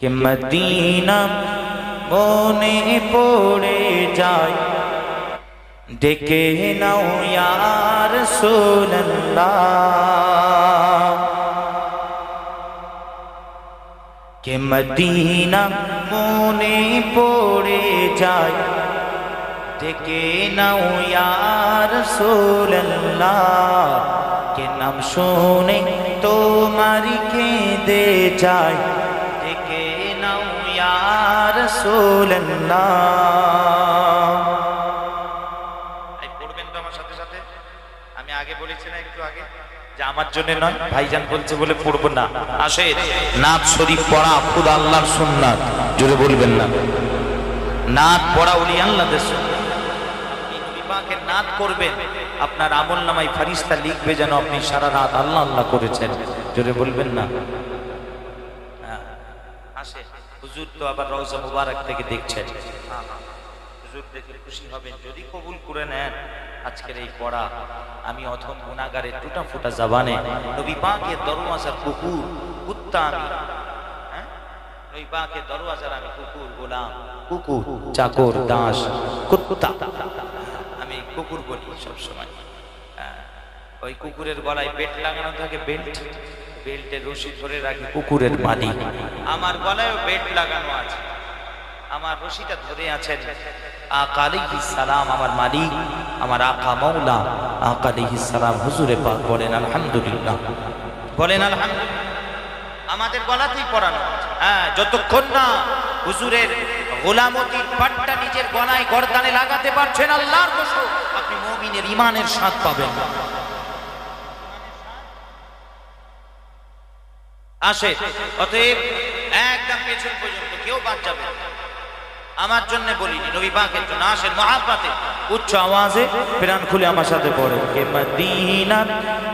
কে Medina মনে পড়ে যায় ডেকে নাও ইয়ার সোল্লাহ কে মদিনা মনে পড়ে যায় ডেকে নাও ইয়ার সোল্লাহ কে নাম শুনে তোমারি কেঁদে যায় পড়বেন তো আমার সাথে সাথে? আমি আগে একটু আগে যে আমার নয়, ভাইজান বলছে বলে পড়ব না। শরীফ আল্লাহর জোরে বলবেন না। নাথ পড়া উনি আল্লাহদের সুন্নাত। করবেন, আপনার আমল নামায় ফারিস্তা লিখবে যেন আপনি সারা রাত আল্লাহ আল্লাহ করেছেন। জোরে বলবেন না। হুজুর তো আবার রওজা মুবারক থেকে দেখছেন হ্যাঁ, হ্যাঁ। হুজুর দেখলে খুশি হবেন যদি কবুল করে নেন আজকের এই পড়া আমি অথম গুনাগারের টুটা ফুটা জাবানে নবী পাকের দরওয়াজার কুকুর কুত্তা আমি হ্যাঁ? নবী পাকের দরওয়াজার আমি কুকুর গোলাম কুকুর চাকর দাস কুত্তা আমি কুকুর বলি সবসময় হ্যাঁ। ওই কুকুরের গলায় বেল্ট লাগানো থাকে বেল্ট বেল্টের রশি ধরে রাখি। কুকুরের মালিক আমার গলায়ও বেল্ট লাগানো আছে। আমার রশিটা ধরে আছেন। আকালিহি সালাম আমার মালিক আমার আকা মৌলা আকালিহি সালাম হুজুরে পাক বলেন আলহামদুলিল্লাহ। বলেন আলহামদুলিল্লাহ। আমাদের গলাতেই পড়ানো। হ্যাঁ যতক্ষণ না হুজুরের গোলামতির পাট্টা নিজের গলায় গর্দানে লাগাতে পারছেন আল্লাহর আপনি মুমিনের ইমানের স্বাদ পাবেন না। আসে। অতএব একদম পেছন পর্যন্ত কেউ বাদ যাবে আমার জন্য বলিনি, নবী পাকের জন্য আসেন মহাব্বাতে। উচ্চ আওয়াজে প্রাণ খুলে আমার সাথে পড়ে কে মদিনা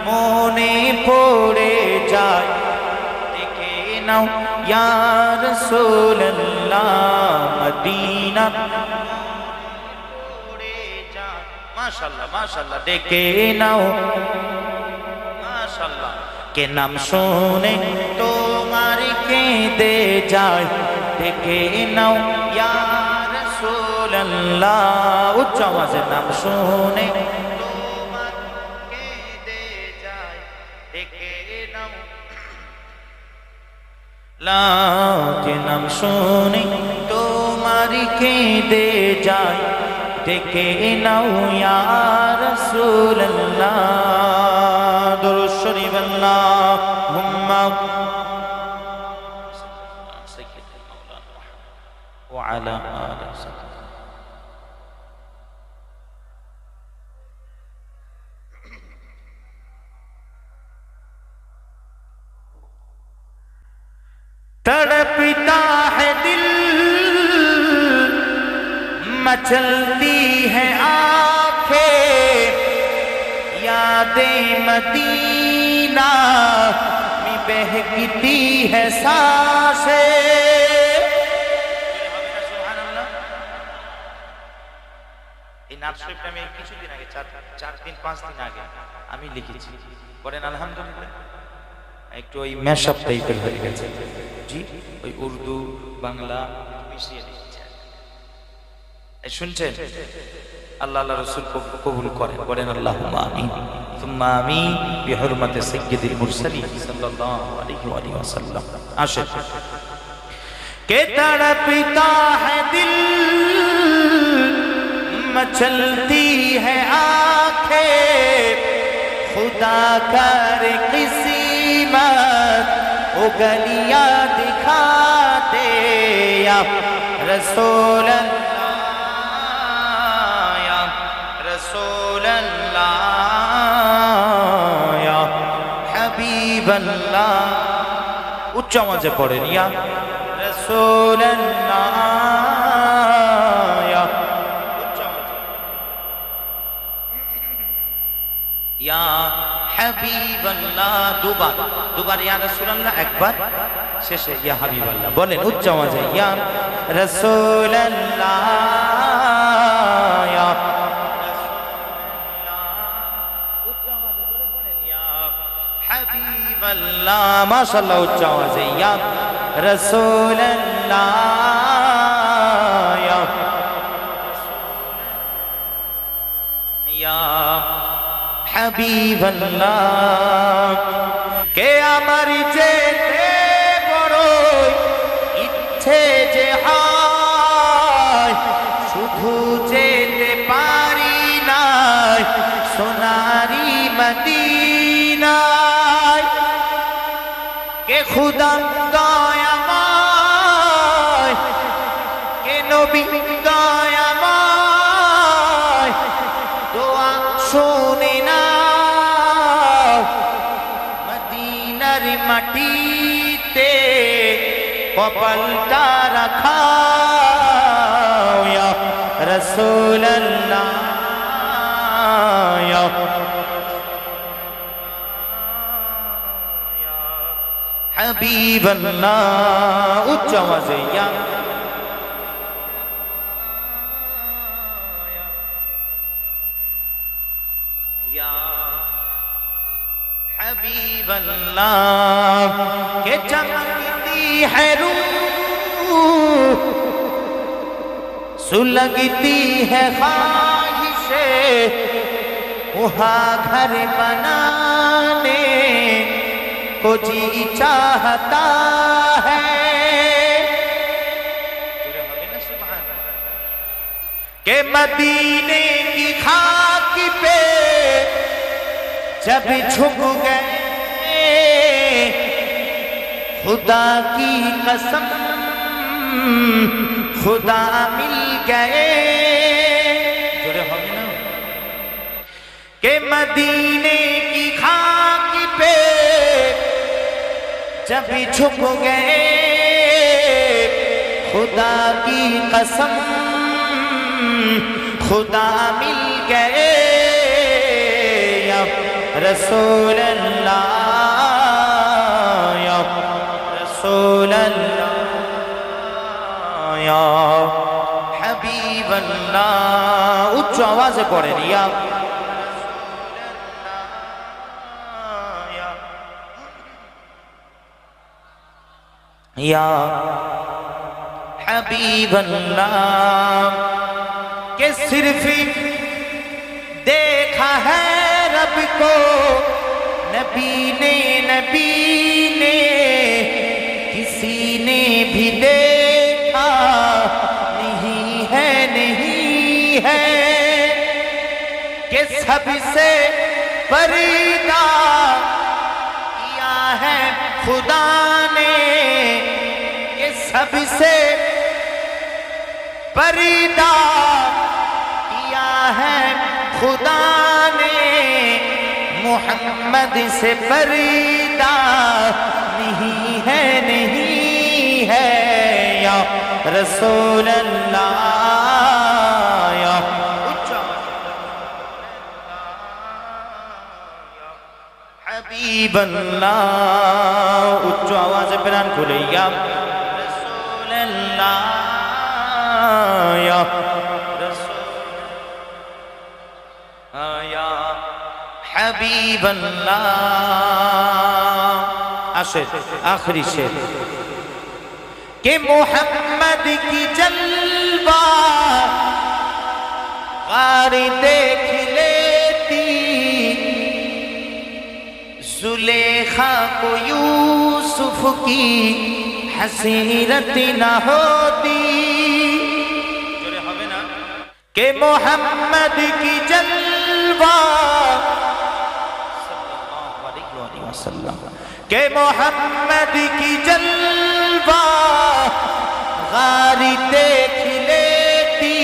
মনে পড়ে যায়। দেখে নাও, ইয়া রাসূলুল্লাহ মদিনা মাশাআল্লাহ মাশাআল্লাহ, দেখে নাও। কে নাম শুনে তোমার কেঁদে যায়। ডেকে নাও, ইয়া রাসূলুল্লাহ। উচ্চ আওয়াজে নাম শুনে কে নাম শুনে তোমার কেঁদে যায়। ডেকে নাও, ইয়া রাসূলুল্লাহ। اللهم سيدنا مولانا وعلى آله وسلم تڑپتا ہے دل مچلتی ہے آنکھیں یادیں مدینہ में बहकती है सांसें এই নাচ শরীফটা আমি কিছুদিন আগে চার চার দিন পাঁচ দিন আগে আমি লিখেছি বলেন আলহামদুলিল্লাহ একটু ওই ম্যাশআপ টাইপের হয়ে গেছে জি ওই উর্দু বাংলা মিশিয়ে দিচ্ছে এই শুনছেন আল্লাহ আল্লাহ রসুল কব- কবুল করেন বলেন আল্লাহ আমিন ثم آمین بحرمت سید المرسلی صلی اللہ علیہ وآلہ وسلم. عاشق کہ تڑپتا ہے دل، مچلتی ہے آنکھیں، خدا کر قسمت او گلیاں دکھا دے یا رسول اللہ۔ উচ্চ মাঝে পড়েন ইয়া দুবার দুবার ইয়া রসুল্লাহ একবার, শেষে ইয়া হাবিবাল্লাহ। বলেন উচ্চ আওয়াজে ইয়া রসুল্লাহ হাবিব আল্লাহ মাশাআল্লাহ উচ্চ আওয়াজে ইয়া রাসূল আল্লাহ ইয়া ইয়া হাবিব আল্লাহ কে আমার খুদা দয়াময় কে নবী দয়াময় দোয়া শোনে না মদিনার মাটিতে কপালটা রাখা রসুল حبیب اللہ اچھا وزیہ حبیب اللہ کہ چمکتی ہے روح، سلگتی ہے خواہشے وہاں گھر بنانے کو جی چاہتا ہے۔ کہ مدینے کی خاک پہ جب جھک گئے خدا کی قسم خدا مل گئے۔ کہ مدینے جب ہی جھک گئے خدا کی قسم، خدا مل گئے۔ یا رسول اللہ، یا رسول اللہ، یا حبیب اللہ۔ اچھو آوازیں پڑھیں یا یا حبیب اللہ، کہ صرف دیکھا ہے رب کو۔ نبی نے نبی نے، کسی نے بھی دیکھا۔ نہیں ہے نہیں ہے کہ سب سے پردہ کیا ہے خدا نے۔ سب سے پریدہ کیا ہے خدا نے محمد سے پریدہ نہیں ہے نہیں ہے یا رسول اللہ یا حبیب اللہ اچھو آواز پران کھلے یا या या हबीब अल्लाह आखिरी शेर के मोहम्मद की जलवा गारी देख लेती जुलेखा को यूसुफ की हसीरत न होती के मोहम्मद की जलवा के मोहम्मद की जलवा गारी देख लेती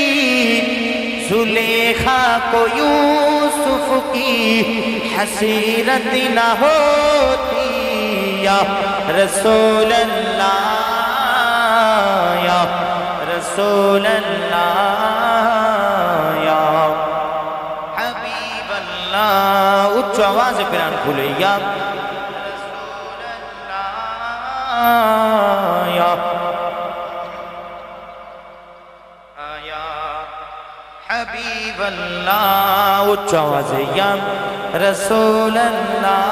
जुलेखा को यूसुफ की हसीरत न होती या رسول الله يا رسول الله يا حبيب الله اچھ آواز پیران کھولے يا رسول الله يا حبيب الله اچھ آواز يا رسول الله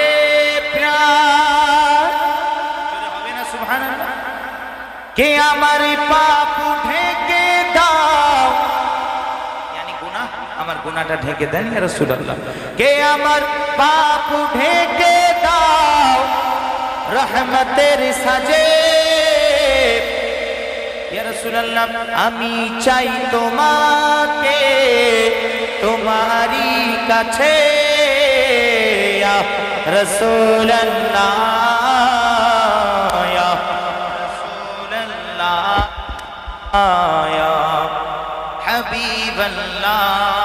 কে আমার পাপ ঢেকে দাও ইয়ানি গুনাহ আমার গুনাহটা ঢেকে দেন ইয়া কে আমার পাপ ঢেকে দাও রহমতের সাজে ইয়া আমি চাই তোমাকে তোমারই কাছে। ইয়া রাসূলুল্লাহ। রাসূলুল্লাহ ইয়া হাবিবাল্লাহ